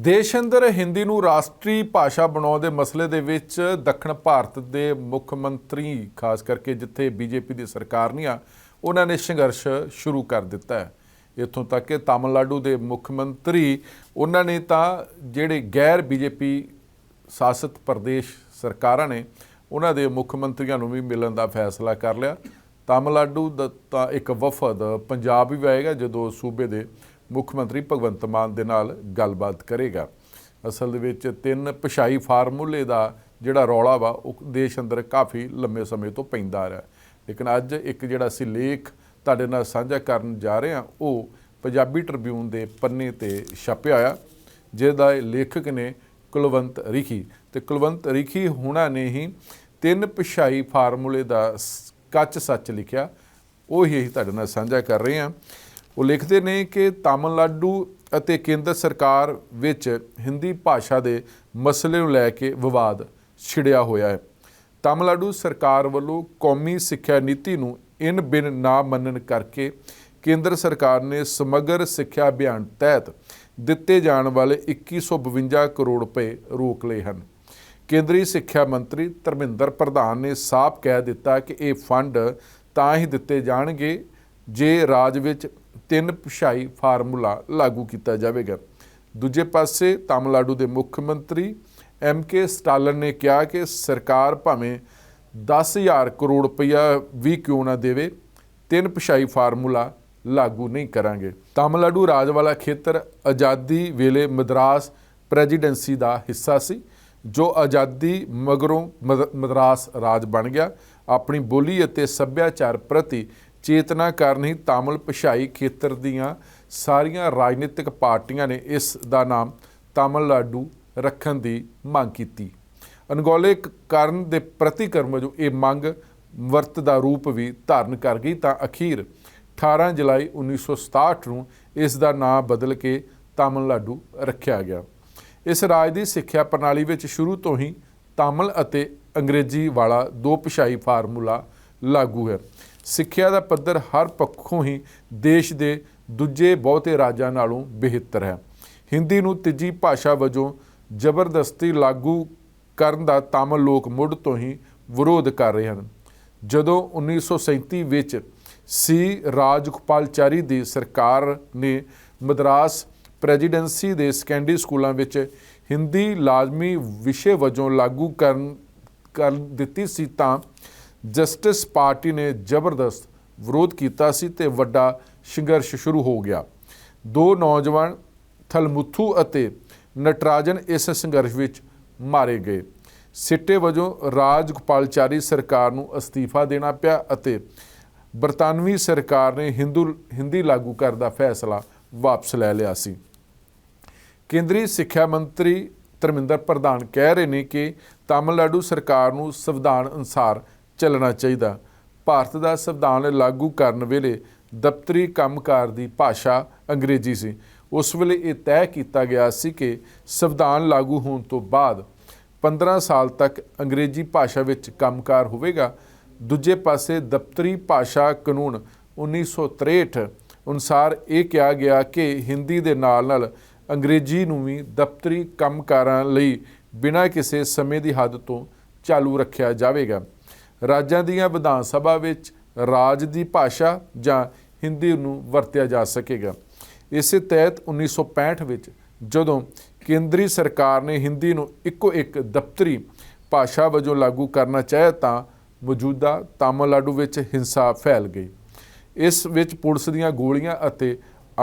ਦੇਸ਼ ਅੰਦਰ ਹਿੰਦੀ ਨੂੰ ਰਾਸ਼ਟਰੀ ਭਾਸ਼ਾ ਬਣਾਉਣ ਦੇ ਮਸਲੇ ਦੇ ਵਿੱਚ ਦੱਖਣ ਭਾਰਤ ਦੇ ਮੁੱਖ ਮੰਤਰੀ, ਖਾਸ ਕਰਕੇ ਜਿੱਥੇ ਬੀਜੇਪੀ ਦੀ ਸਰਕਾਰ ਨਹੀਂ ਆ, ਉਹਨਾਂ ਨੇ ਸੰਘਰਸ਼ ਸ਼ੁਰੂ ਕਰ ਦਿੱਤਾ ਹੈ। ਇੱਥੋਂ ਤੱਕ ਕਿ ਤਾਮਿਲਨਾਡੂ ਦੇ ਮੁੱਖ ਮੰਤਰੀ, ਉਹਨਾਂ ਨੇ ਤਾਂ ਜਿਹੜੇ ਗੈਰ ਬੀਜੇਪੀ ਸ਼ਾਸਿਤ ਪ੍ਰਦੇਸ਼ ਸਰਕਾਰਾਂ ਨੇ, ਉਹਨਾਂ ਦੇ ਮੁੱਖ ਮੰਤਰੀਆਂ ਨੂੰ ਵੀ ਮਿਲਣ ਦਾ ਫੈਸਲਾ ਕਰ ਲਿਆ। ਤਾਮਿਲਨਾਡੂ ਦਾ ਤਾਂ ਇੱਕ ਵਫਦ ਪੰਜਾਬ ਵੀ ਆਏਗਾ ਜਦੋਂ ਸੂਬੇ ਦੇ ਮੁੱਖ ਮੰਤਰੀ ਭਗਵੰਤ ਮਾਨ ਦੇ ਨਾਲ ਗੱਲਬਾਤ ਕਰੇਗਾ। ਅਸਲ ਦੇ ਵਿੱਚ ਤਿੰਨ ਪਛਾਈ ਫਾਰਮੂਲੇ ਦਾ ਜਿਹੜਾ ਰੌਲਾ ਵਾ, ਉਹ ਦੇਸ਼ ਅੰਦਰ ਕਾਫੀ ਲੰਮੇ ਸਮੇਂ ਤੋਂ ਪੈਂਦਾ ਆ ਰਿਹਾ। ਲੇਕਿਨ ਅੱਜ ਇੱਕ ਜਿਹੜਾ ਅਸੀਂ ਲੇਖ ਤੁਹਾਡੇ ਨਾਲ ਸਾਂਝਾ ਕਰਨ ਜਾ ਰਹੇ ਹਾਂ, ਉਹ ਪੰਜਾਬੀ ਟ੍ਰਿਬਿਊਨ ਦੇ ਪੰਨੇ ਤੇ ਛਪਿਆ ਆ ਜਿਹਦਾ ਲੇਖਕ ਨੇ ਕੁਲਵੰਤ ਰਿਖੀ। ਤੇ ਕੁਲਵੰਤ ਰਿਖੀ ਹੁਣਾਂ ਨੇ ਹੀ ਤਿੰਨ ਪਛਾਈ ਫਾਰਮੂਲੇ ਦਾ ਸ- ਕੱਚ ਸੱਚ ਲਿਖਿਆ। ਉਹ ਹੀ ਅਸੀਂ ਤੁਹਾਡੇ ਨਾਲ ਸਾਂਝਾ ਕਰ ਰਹੇ ਹਾਂ। ਉਹ ਲਿਖਦੇ ਨੇ ਕਿ ਤਾਮਿਲਨਾਡੂ ਅਤੇ ਕੇਂਦਰ ਸਰਕਾਰ ਵਿੱਚ ਹਿੰਦੀ ਭਾਸ਼ਾ ਦੇ ਮਸਲੇ ਨੂੰ ਲੈ ਕੇ ਵਿਵਾਦ ਛਿੜਿਆ ਹੋਇਆ ਹੈ। ਤਾਮਿਲਨਾਡੂ ਸਰਕਾਰ ਵੱਲੋਂ ਕੌਮੀ ਸਿੱਖਿਆ ਨੀਤੀ ਨੂੰ ਇਨ ਬਿਨ ਨਾ ਮੰਨਣ ਕਰਕੇ ਕੇਂਦਰ ਸਰਕਾਰ ਨੇ ਸਮਗਰ ਸਿੱਖਿਆ ਅਭਿਆਨ ਤਹਿਤ ਦਿੱਤੇ ਜਾਣ ਵਾਲੇ 2152 ਕਰੋੜ ਰੁਪਏ ਰੋਕ ਲਏ ਹਨ। ਕੇਂਦਰੀ ਸਿੱਖਿਆ ਮੰਤਰੀ ਧਰਮਿੰਦਰ ਪ੍ਰਧਾਨ ਨੇ ਸਾਫ਼ ਕਹਿ ਦਿੱਤਾ ਕਿ ਇਹ ਫੰਡ ਤਾਂ ਹੀ ਦਿੱਤੇ ਜਾਣਗੇ ਜੇ ਰਾਜ ਵਿੱਚ ਤਿੰਨ ਭਾਸ਼ਾਈ ਫਾਰਮੂਲਾ ਲਾਗੂ ਕੀਤਾ ਜਾਵੇਗਾ। ਦੂਜੇ ਪਾਸੇ ਤਾਮਿਲਨਾਡੂ ਦੇ ਮੁੱਖ ਮੰਤਰੀ ਐਮ ਕੇ ਸਟਾਲਨ ਨੇ ਕਿਹਾ ਕਿ ਸਰਕਾਰ ਭਾਵੇਂ 10000 ਕਰੋੜ ਰੁਪਇਆ ਵੀ ਕਿਉਂ ਨਾ ਦੇਵੇ, ਤਿੰਨ ਭਾਸ਼ਾਈ ਫਾਰਮੂਲਾ ਲਾਗੂ ਨਹੀਂ ਕਰਾਂਗੇ। ਤਾਮਿਲਨਾਡੂ ਰਾਜ ਵਾਲਾ ਖੇਤਰ ਆਜ਼ਾਦੀ ਵੇਲੇ ਮਦਰਾਸ ਪ੍ਰੈਜ਼ੀਡੈਂਸੀ ਦਾ ਹਿੱਸਾ ਸੀ, ਜੋ ਆਜ਼ਾਦੀ ਮਗਰੋਂ ਮਦ- ਮਦਰਾਸ ਰਾਜ ਬਣ ਗਿਆ। ਆਪਣੀ ਬੋਲੀ ਅਤੇ ਸੱਭਿਆਚਾਰ ਪ੍ਰਤੀ ਚੇਤਨਾ ਕਾਰਨ ਹੀ ਤਾਮਿਲ ਭਾਸ਼ਾਈ ਖੇਤਰ ਦੀਆਂ ਸਾਰੀਆਂ ਰਾਜਨੀਤਿਕ ਪਾਰਟੀਆਂ ਨੇ ਇਸ ਦਾ ਨਾਮ ਤਾਮਿਲਨਾਡੂ ਰੱਖਣ ਦੀ ਮੰਗ ਕੀਤੀ। ਅਨਗੋਲੇ ਕ- ਕਾਰਨ ਦੇ ਪ੍ਰਤੀਕਰਮ ਵਜੋਂ ਇਹ ਮੰਗ ਵਰਤ ਦਾ ਰੂਪ ਵੀ ਧਾਰਨ ਕਰ ਗਈ। ਤਾਂ ਅਖੀਰ 18 ਜੁਲਾਈ 1967 ਨੂੰ ਇਸ ਦਾ ਨਾਮ ਬਦਲ ਕੇ ਤਾਮਿਲਨਾਡੂ ਰੱਖਿਆ ਗਿਆ। ਇਸ ਰਾਜ ਦੀ ਸਿੱਖਿਆ ਪ੍ਰਣਾਲੀ ਵਿੱਚ ਸ਼ੁਰੂ ਤੋਂ ਹੀ ਤਾਮਿਲ ਅਤੇ ਅੰਗਰੇਜ਼ੀ ਵਾਲਾ ਦੋ ਭਾਸ਼ਾਈ ਫਾਰਮੂਲਾ ਲਾਗੂ ਹੈ। ਸਿੱਖਿਆ ਦਾ ਪੱਧਰ ਹਰ ਪੱਖੋਂ ਹੀ ਦੇਸ਼ ਦੇ ਦੂਜੇ ਬਹੁਤੇ ਰਾਜਾਂ ਨਾਲੋਂ ਬਿਹਤਰ ਹੈ। ਹਿੰਦੀ ਨੂੰ ਤੀਜੀ ਭਾਸ਼ਾ ਵਜੋਂ ਜ਼ਬਰਦਸਤੀ ਲਾਗੂ ਕਰਨ ਦਾ ਤਾਮਿਲ ਲੋਕ ਮੁੱਢ ਤੋਂ ਹੀ ਵਿਰੋਧ ਕਰ ਰਹੇ ਹਨ। ਜਦੋਂ 1937 ਵਿੱਚ ਸੀ ਰਾਜਗੋਪਾਲਚਾਰੀ ਦੀ ਸਰਕਾਰ ਨੇ ਮਦਰਾਸ ਪ੍ਰੈਜ਼ੀਡੈਂਸੀ ਦੇ ਸੈਕੰਡਰੀ ਸਕੂਲਾਂ ਵਿੱਚ ਹਿੰਦੀ ਲਾਜ਼ਮੀ ਵਿਸ਼ੇ ਵਜੋਂ ਲਾਗੂ ਕਰਨ ਕਰ ਦਿੱਤੀ ਸੀ ਤਾਂ ਜਸਟਿਸ ਪਾਰਟੀ ਨੇ ਜ਼ਬਰਦਸਤ ਵਿਰੋਧ ਕੀਤਾ ਸੀ ਤੇ ਵੱਡਾ ਸੰਘਰਸ਼ ਸ਼ੁਰੂ ਹੋ ਗਿਆ। ਦੋ ਨੌਜਵਾਨ ਥਲਮੁਥੂ ਅਤੇ ਨਟਰਾਜਨ ਇਸ ਸੰਘਰਸ਼ ਵਿੱਚ ਮਾਰੇ ਗਏ। ਸਿੱਟੇ ਵਜੋਂ ਰਾਜਗੋਪਾਲਚਾਰੀ ਸਰਕਾਰ ਨੂੰ ਅਸਤੀਫਾ ਦੇਣਾ ਪਿਆ ਅਤੇ ਬਰਤਾਨਵੀ ਸਰਕਾਰ ਨੇ ਹਿੰਦੂ, ਹਿੰਦੀ ਲਾਗੂ ਕਰਨ ਦਾ ਫੈਸਲਾ ਵਾਪਸ ਲੈ ਲਿਆ ਸੀ। ਕੇਂਦਰੀ ਸਿੱਖਿਆ ਮੰਤਰੀ ਧਰਮਿੰਦਰ ਪ੍ਰਧਾਨ ਕਹਿ ਰਹੇ ਨੇ ਕਿ ਤਾਮਿਲਨਾਡੂ ਸਰਕਾਰ ਨੂੰ ਸੰਵਿਧਾਨ ਅਨੁਸਾਰ ਚੱਲਣਾ ਚਾਹੀਦਾ। ਭਾਰਤ ਦਾ ਸੰਵਿਧਾਨ ਲਾਗੂ ਕਰਨ ਵੇਲੇ ਦਫ਼ਤਰੀ ਕੰਮਕਾਰ ਦੀ ਭਾਸ਼ਾ ਅੰਗਰੇਜ਼ੀ ਸੀ। ਉਸ ਵੇਲੇ ਇਹ ਤੈਅ ਕੀਤਾ ਗਿਆ ਸੀ ਕਿ ਸੰਵਿਧਾਨ ਲਾਗੂ ਹੋਣ ਤੋਂ ਬਾਅਦ 15 ਸਾਲ ਤੱਕ ਅੰਗਰੇਜ਼ੀ ਭਾਸ਼ਾ ਵਿੱਚ ਕੰਮਕਾਰ ਹੋਵੇਗਾ। ਦੂਜੇ ਪਾਸੇ ਦਫ਼ਤਰੀ ਭਾਸ਼ਾ ਕਾਨੂੰਨ 1963 ਅਨੁਸਾਰ ਇਹ ਕਿਹਾ ਗਿਆ ਕਿ ਹਿੰਦੀ ਦੇ ਨਾਲ ਨਾਲ ਅੰਗਰੇਜ਼ੀ ਨੂੰ ਵੀ ਦਫ਼ਤਰੀ ਕੰਮਕਾਰਾਂ ਲਈ ਬਿਨਾਂ ਕਿਸੇ ਸਮੇਂ ਦੀ ਹੱਦ ਤੋਂ ਚਾਲੂ ਰੱਖਿਆ ਜਾਵੇਗਾ। ਰਾਜਾਂ ਦੀਆਂ ਵਿਧਾਨ ਸਭਾ ਵਿੱਚ ਰਾਜ ਦੀ ਭਾਸ਼ਾ ਜਾਂ ਹਿੰਦੀ ਨੂੰ ਵਰਤਿਆ ਜਾ ਸਕੇਗਾ। ਇਸੇ ਤਹਿਤ 1965 ਵਿੱਚ ਜਦੋਂ ਕੇਂਦਰੀ ਸਰਕਾਰ ਨੇ ਹਿੰਦੀ ਨੂੰ ਇੱਕੋ ਇੱਕ ਦਫ਼ਤਰੀ ਭਾਸ਼ਾ ਵਜੋਂ ਲਾਗੂ ਕਰਨਾ ਚਾਹਿਆ ਤਾਂ ਮੌਜੂਦਾ ਤਾਮਿਲਨਾਡੂ ਵਿੱਚ ਹਿੰਸਾ ਫੈਲ ਗਈ। ਇਸ ਵਿੱਚ ਪੁਲਿਸ ਦੀਆਂ ਗੋਲੀਆਂ ਅਤੇ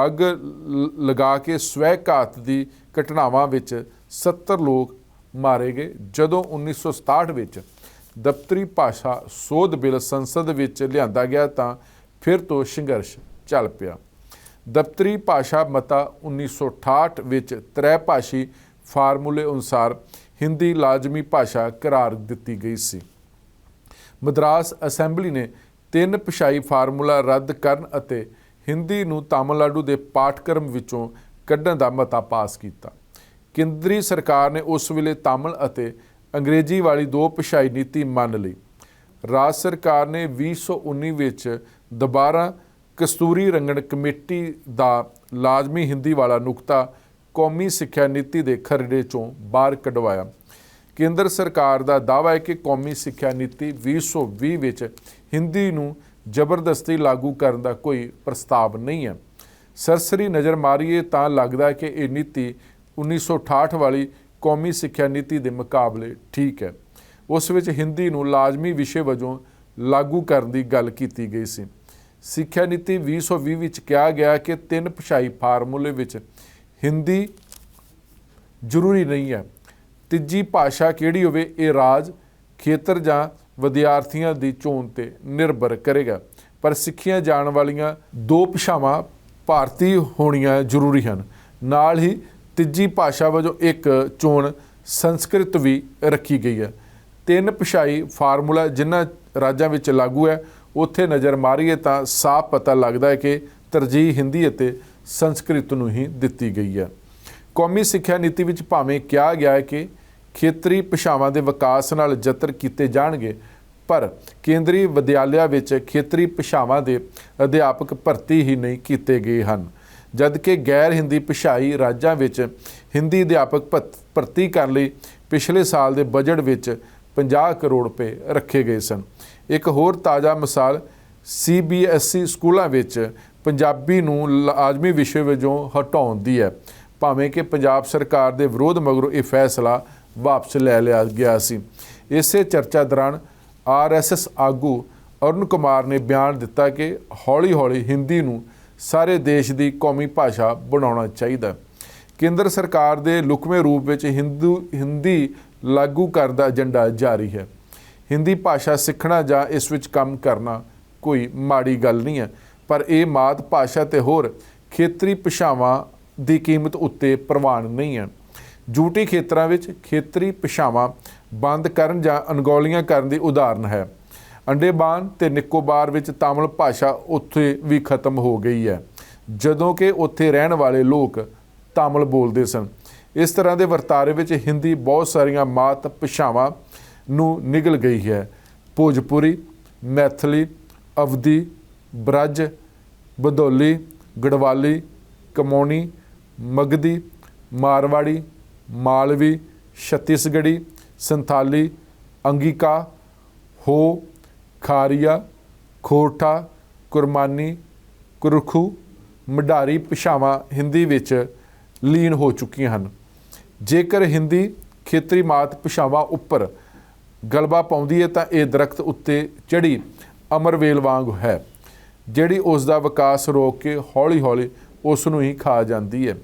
ਅੱਗ ਲ- ਲਗਾ ਕੇ ਸਵੈ-ਘਾਤ ਦੀ ਘਟਨਾਵਾਂ ਵਿੱਚ 70 ਲੋਕ ਮਾਰੇ ਗਏ। ਜਦੋਂ 1967 ਵਿੱਚ ਦਫ਼ਤਰੀ ਭਾਸ਼ਾ ਸੋਧ ਬਿੱਲ ਸੰਸਦ ਵਿੱਚ ਲਿਆਂਦਾ ਗਿਆ ਤਾਂ ਫਿਰ ਤੋਂ ਸੰਘਰਸ਼ ਚੱਲ ਪਿਆ। ਦਫ਼ਤਰੀ ਭਾਸ਼ਾ ਮਤਾ 1968 ਵਿੱਚ ਤ੍ਰੈ ਭਾਸ਼ੀ ਫਾਰਮੂਲੇ ਅਨੁਸਾਰ ਹਿੰਦੀ ਲਾਜ਼ਮੀ ਭਾਸ਼ਾ ਕਰਾਰ ਦਿੱਤੀ ਗਈ ਸੀ। ਮਦਰਾਸ ਅਸੈਂਬਲੀ ਨੇ ਤਿੰਨ ਭਾਸ਼ਾਈ ਫਾਰਮੂਲਾ ਰੱਦ ਕਰਨ ਅਤੇ ਹਿੰਦੀ ਨੂੰ ਤਾਮਿਲਨਾਡੂ ਦੇ ਪਾਠਕ੍ਰਮ ਵਿੱਚੋਂ ਕੱਢਣ ਦਾ ਮਤਾ ਪਾਸ ਕੀਤਾ। ਕੇਂਦਰੀ ਸਰਕਾਰ ਨੇ ਉਸ ਵੇਲੇ ਤਾਮਿਲ ਅਤੇ ਅੰਗਰੇਜ਼ੀ ਵਾਲੀ ਦੋ ਭਾਸ਼ਾਈ ਨੀਤੀ ਮੰਨ ਲਈ। ਰਾਜ ਸਰਕਾਰ ਨੇ 2019 ਵਿੱਚ ਦੁਬਾਰਾ ਕਸਤੂਰੀ ਰੰਗਣ ਕਮੇਟੀ ਦਾ ਲਾਜ਼ਮੀ ਹਿੰਦੀ ਵਾਲਾ ਨੁਕਤਾ ਕੌਮੀ ਸਿੱਖਿਆ ਨੀਤੀ ਦੇ ਖਰੜੇ ਚੋਂ ਬਾਹਰ ਕਢਵਾਇਆ। ਕੇਂਦਰ ਸਰਕਾਰ ਦਾ ਦਾਅਵਾ ਹੈ ਕਿ ਕੌਮੀ ਸਿੱਖਿਆ ਨੀਤੀ 2020 ਵਿੱਚ ਹਿੰਦੀ ਨੂੰ ਜ਼ਬਰਦਸਤੀ ਲਾਗੂ ਕਰਨ ਦਾ ਕੋਈ ਪ੍ਰਸਤਾਵ ਨਹੀਂ ਹੈ। ਸਰਸਰੀ ਨਜ਼ਰ ਮਾਰੀਏ ਤਾਂ ਲੱਗਦਾ ਹੈ ਕਿ ਇਹ ਨੀਤੀ 1968 ਵਾਲੀ ਕੌਮੀ ਸਿੱਖਿਆ ਨੀਤੀ ਦੇ ਮੁਕਾਬਲੇ ਠੀਕ ਹੈ। ਉਸ ਵਿੱਚ ਹਿੰਦੀ ਨੂੰ ਲਾਜ਼ਮੀ ਵਿਸ਼ੇ ਵਜੋਂ ਲਾਗੂ ਕਰਨ ਦੀ ਗੱਲ ਕੀਤੀ ਗਈ ਸੀ। ਸਿੱਖਿਆ ਨੀਤੀ 2020 ਵਿੱਚ ਕਿਹਾ ਗਿਆ ਕਿ ਤਿੰਨ ਭਾਸ਼ਾਈ ਫਾਰਮੂਲੇ ਵਿੱਚ ਹਿੰਦੀ ਜ਼ਰੂਰੀ ਨਹੀਂ ਹੈ। ਤੀਜੀ ਭਾਸ਼ਾ ਕਿਹੜੀ ਹੋਵੇ, ਇਹ ਰਾਜ, ਖੇਤਰ ਜਾਂ ਵਿਦਿਆਰਥੀਆਂ ਦੀ ਚੋਣ ਤੇ ਨਿਰਭਰ ਕਰੇਗਾ। ਪਰ ਸਿੱਖੀਆਂ ਜਾਣ ਵਾਲੀਆਂ ਦੋ ਭਾਸ਼ਾਵਾਂ ਭਾਰਤੀ ਹੋਣੀਆਂ ਜ਼ਰੂਰੀ ਹਨ। ਨਾਲ ਹੀ ਤੀਜੀ ਭਾਸ਼ਾ ਵਜੋਂ ਇੱਕ ਚੋਣ ਸੰਸਕ੍ਰਿਤ ਵੀ ਰੱਖੀ ਗਈ ਹੈ। ਤਿੰਨ ਭਾਸ਼ਾਈ ਫਾਰਮੂਲਾ ਜਿਨ੍ਹਾਂ ਰਾਜਾਂ ਵਿੱਚ ਲਾਗੂ ਹੈ, ਉੱਥੇ ਨਜ਼ਰ ਮਾਰੀਏ ਤਾਂ ਸਾਫ਼ ਪਤਾ ਲੱਗਦਾ ਹੈ ਕਿ ਤਰਜੀਹ ਹਿੰਦੀ ਅਤੇ ਸੰਸਕ੍ਰਿਤ ਨੂੰ ਹੀ ਦਿੱਤੀ ਗਈ ਹੈ। ਕੌਮੀ ਸਿੱਖਿਆ ਨੀਤੀ ਵਿੱਚ ਭਾਵੇਂ ਕਿਹਾ ਗਿਆ ਹੈ ਕਿ ਖੇਤਰੀ ਭਾਸ਼ਾਵਾਂ ਦੇ ਵਿਕਾਸ ਨਾਲ ਯਤਨ ਕੀਤੇ ਜਾਣਗੇ, ਪਰ ਕੇਂਦਰੀ ਵਿਦਿਆਲਿਆਂ ਵਿੱਚ ਖੇਤਰੀ ਭਾਸ਼ਾਵਾਂ ਦੇ ਅਧਿਆਪਕ ਭਰਤੀ ਹੀ ਨਹੀਂ ਕੀਤੇ ਗਏ ਹਨ। ਜਦਕਿ ਗੈਰ ਹਿੰਦੀ ਭਾਸ਼ਾਈ ਰਾਜਾਂ ਵਿੱਚ ਹਿੰਦੀ ਅਧਿਆਪਕ ਭਤ- ਭਰਤੀ ਕਰਨ ਲਈ ਪਿਛਲੇ ਸਾਲ ਦੇ ਬਜਟ ਵਿੱਚ 50 ਕਰੋੜ ਰੁਪਏ ਰੱਖੇ ਗਏ ਸਨ। ਇੱਕ ਹੋਰ ਤਾਜ਼ਾ ਮਿਸਾਲ ਸੀਬੀਐਸਈ ਸਕੂਲਾਂ ਵਿੱਚ ਪੰਜਾਬੀ ਨੂੰ ਲਾਜ਼ਮੀ ਵਿਸ਼ੇ ਵਜੋਂ ਹਟਾਉਣ ਦੀ ਹੈ। ਭਾਵੇਂ ਕਿ ਪੰਜਾਬ ਸਰਕਾਰ ਦੇ ਵਿਰੋਧ ਮਗਰੋਂ ਇਹ ਫੈਸਲਾ ਵਾਪਸ ਲੈ ਲਿਆ ਗਿਆ ਸੀ। ਇਸੇ ਚਰਚਾ ਦੌਰਾਨ ਆਰਐਸਐਸ ਆਗੂ ਅਰੁਣ ਕੁਮਾਰ ਨੇ ਬਿਆਨ ਦਿੱਤਾ ਕਿ ਹੌਲੀ-ਹੌਲੀ ਹਿੰਦੀ ਨੂੰ ਸਾਰੇ ਦੇਸ਼ ਦੀ ਕੌਮੀ ਭਾਸ਼ਾ ਬਣਾਉਣਾ ਚਾਹੀਦਾ ਕੇਂਦਰ ਸਰਕਾਰ ਦੇ ਲੁਕਵੇਂ ਰੂਪ ਵਿੱਚ ਹਿੰਦੂ ਹਿੰਦੀ ਲਾਗੂ ਕਰਨ ਦਾ ਏਜੰਡਾ ਜਾਰੀ ਹੈ। ਹਿੰਦੀ ਭਾਸ਼ਾ ਸਿੱਖਣਾ ਜਾਂ ਇਸ ਵਿੱਚ ਕੰਮ ਕਰਨਾ ਕੋਈ ਮਾੜੀ ਗੱਲ ਨਹੀਂ ਹੈ। ਪਰ ਇਹ ਮਾਤ ਭਾਸ਼ਾ ਤੇ ਹੋਰ ਖੇਤਰੀ ਭਾਸ਼ਾਵਾਂ ਦੀ ਕੀਮਤ ਉੱਤੇ ਪ੍ਰਵਾਨ ਨਹੀਂ ਹੈ। ਜੂਟੀ ਖੇਤਰਾਂ ਵਿੱਚ ਖੇਤਰੀ ਭਾਸ਼ਾਵਾਂ ਬੰਦ ਕਰਨ ਜਾਂ ਅਣਗੌਲੀਆਂ ਕਰਨ ਦੀ ਉਦਾਹਰਨ ਹੈ। ਅੰਡੇਮਾਨ ਤੇ ਨਿਕੋਬਾਰ ਵਿੱਚ ਤਾਮਿਲ ਭਾਸ਼ਾ ਉੱਥੇ ਵੀ ਖਤਮ ਹੋ ਗਈ ਹੈ। ਜਦੋਂ ਕਿ ਉੱਥੇ ਰਹਿਣ ਵਾਲੇ ਲੋਕ ਤਾਮਿਲ ਬੋਲਦੇ ਸਨ। ਇਸ ਤਰ੍ਹਾਂ ਦੇ ਵਰਤਾਰੇ ਵਿੱਚ ਹਿੰਦੀ ਬਹੁਤ ਸਾਰੀਆਂ ਮਾਤ ਭਾਸ਼ਾਵਾਂ ਨੂੰ ਨਿਗਲ ਗਈ ਹੈ। ਭੋਜਪੁਰੀ, ਮੈਥਲੀ ਅਵਧੀ ਬ੍ਰਜ, ਬਦੋਲੀ, ਗੜਵਾਲੀ, ਕਮੌਣੀ, ਮਗਦੀ, ਮਾਰਵਾੜੀ, ਮਾਲਵੀ ਛੱਤੀਸਗੜੀ ਸੰਥਾਲੀ, ਅੰਗਿਕਾ, ਹੋ ਖਾਰੀਆ, ਖੋਰਠਾ, ਕੁਰਮਾਨੀ, ਕੁਰਖੂ ਮਡਾਰੀ ਭਾਸ਼ਾਵਾਂ ਹਿੰਦੀ ਵਿੱਚ ਲੀਨ ਹੋ ਚੁੱਕੀਆਂ ਹਨ। ਜੇਕਰ ਹਿੰਦੀ ਖੇਤਰੀ ਮਾਤ ਭਾਸ਼ਾਵਾਂ ਉੱਪਰ ਗਲਬਾ ਪਾਉਂਦੀ ਹੈ, ਤਾਂ ਇਹ ਦਰਖਤ ਉੱਤੇ ਚੜੀ ਅਮਰਵੇਲ ਵਾਂਗ ਹੈ, ਜਿਹੜੀ ਉਸ ਦਾ ਵਿਕਾਸ ਰੋਕ ਕੇ ਹੌਲੀ-ਹੌਲੀ ਉਸ ਨੂੰ ਹੀ ਖਾ ਜਾਂਦੀ ਹੈ।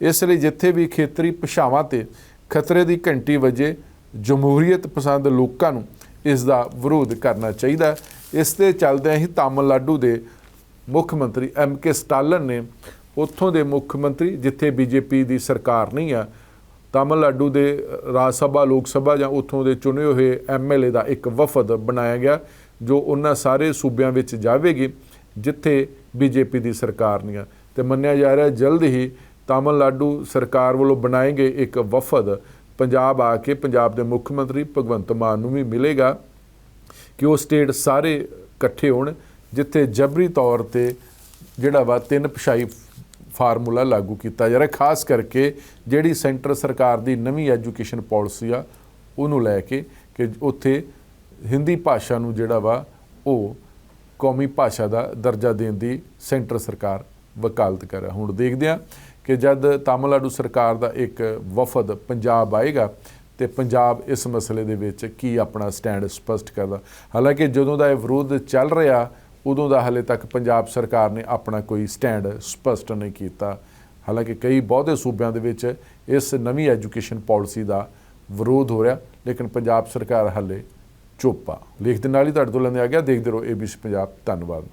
ਇਸ ਲਈ ਜਿੱਥੇ ਵੀ ਖੇਤਰੀ ਭਾਸ਼ਾਵਾਂ ਤੇ ਖਤਰੇ ਦੀ ਘੰਟੀ ਵਜੇ ਜਮਹੂਰੀਅਤ ਪਸੰਦ ਲੋਕਾਂ ਨੂੰ ਇਸ ਦਾ ਵਿਰੋਧ ਕਰਨਾ ਚਾਹੀਦਾ ਇਸ ਦੇ ਚੱਲਦਿਆਂ ਹੀ ਤਾਮਿਲਨਾਡੂ ਦੇ ਮੁੱਖ ਮੰਤਰੀ ਐਮ ਕੇ ਸਟਾਲਨ ਨੇ ਉੱਥੋਂ ਦੇ ਮੁੱਖ ਮੰਤਰੀ, ਜਿੱਥੇ ਬੀਜੇਪੀ ਦੀ ਸਰਕਾਰ ਨਹੀਂ ਆ, ਤਾਮਿਲਨਾਡੂ ਦੇ ਰਾਜ ਸਭਾ, ਲੋਕ ਸਭਾ ਜਾਂ ਉੱਥੋਂ ਦੇ ਚੁਣੇ ਹੋਏ ਐਮਐਲਏ ਦਾ ਇੱਕ ਵਫਦ ਬਣਾਇਆ ਗਿਆ, ਜੋ ਉਹਨਾਂ ਸਾਰੇ ਸੂਬਿਆਂ ਵਿੱਚ ਜਾਵੇਗੀ, ਜਿੱਥੇ ਬੀਜੇਪੀ ਦੀ ਸਰਕਾਰ ਨਹੀਂ ਆ। ਤੇ ਮੰਨਿਆ ਜਾ ਰਿਹਾ, ਜਲਦ ਹੀ ਤਾਮਿਲਨਾਡੂ ਸਰਕਾਰ ਵੱਲੋਂ ਬਣਾਏ ਗਏ ਇੱਕ ਵਫਦ ਪੰਜਾਬ ਆ ਕੇ ਪੰਜਾਬ ਦੇ ਮੁੱਖ ਮੰਤਰੀ ਭਗਵੰਤ ਮਾਨ ਨੂੰ ਵੀ ਮਿਲੇਗਾ ਕਿ ਉਹ ਸਟੇਟ ਸਾਰੇ ਇਕੱਠੇ ਹੋਣ, ਜਿੱਥੇ ਜਬਰੀ ਤੌਰ ਤੇ ਜਿਹੜਾ ਵਾ ਤਿੰਨ ਭਾਸ਼ਾਈ ਫਾਰਮੂਲਾ ਲਾਗੂ ਕੀਤਾ ਜਾ ਰਿਹਾ, ਖਾਸ ਕਰਕੇ ਜਿਹੜੀ ਸੈਂਟਰ ਸਰਕਾਰ ਦੀ ਨਵੀਂ ਐਜੂਕੇਸ਼ਨ ਪਾਲਿਸੀ ਆ, ਉਹਨੂੰ ਲੈ ਕੇ ਕਿ ਉੱਥੇ ਹਿੰਦੀ ਭਾਸ਼ਾ ਨੂੰ ਜਿਹੜਾ ਵਾ ਉਹ ਕੌਮੀ ਭਾਸ਼ਾ ਦਾ ਦਰਜਾ ਦੇਣ ਦੀ ਸੈਂਟਰ ਸਰਕਾਰ ਵਕਾਲਤ ਕਰ ਰਿਹਾ ਹੁਣ ਦੇਖਦੇ ਹਾਂ ਕਿ ਜਦ ਤਾਮਿਲਨਾਡੂ ਸਰਕਾਰ ਦਾ ਇੱਕ ਵਫਦ ਪੰਜਾਬ ਆਏਗਾ ਤੇ ਪੰਜਾਬ ਇਸ ਮਸਲੇ ਦੇ ਵਿੱਚ ਕੀ ਆਪਣਾ ਸਟੈਂਡ ਸਪਸ਼ਟ ਕਰਦਾ। ਹਾਲਾਂਕਿ ਜਦੋਂ ਦਾ ਇਹ ਵਿਰੋਧ ਚੱਲ ਰਿਹਾ, ਉਦੋਂ ਦਾ ਹਲੇ ਤੱਕ ਪੰਜਾਬ ਸਰਕਾਰ ਨੇ ਆਪਣਾ ਕੋਈ ਸਟੈਂਡ ਸਪਸ਼ਟ ਨਹੀਂ ਕੀਤਾ। ਹਾਲਾਂਕਿ ਕਈ ਬਹੁਤੇ ਸੂਬਿਆਂ ਦੇ ਵਿੱਚ ਇਸ ਨਵੀਂ ਐਜੂਕੇਸ਼ਨ ਪਾਲਿਸੀ ਦਾ ਵਿਰੋਧ ਹੋ ਰਿਹਾ, ਲੇਕਿਨ ਪੰਜਾਬ ਸਰਕਾਰ ਹਲੇ ਚੁੱਪ ਆ। ਲੇਖ ਦੇ ਨਾਲ ਹੀ ਤੁਹਾਡੇ ਤੋਂ ਲੈਂਦੇ ਆ ਗਿਆ, ਦੇਖਦੇ ਰਹੋ ਏਬੀਸੀ ਪੰਜਾਬ। ਧੰਨਵਾਦ।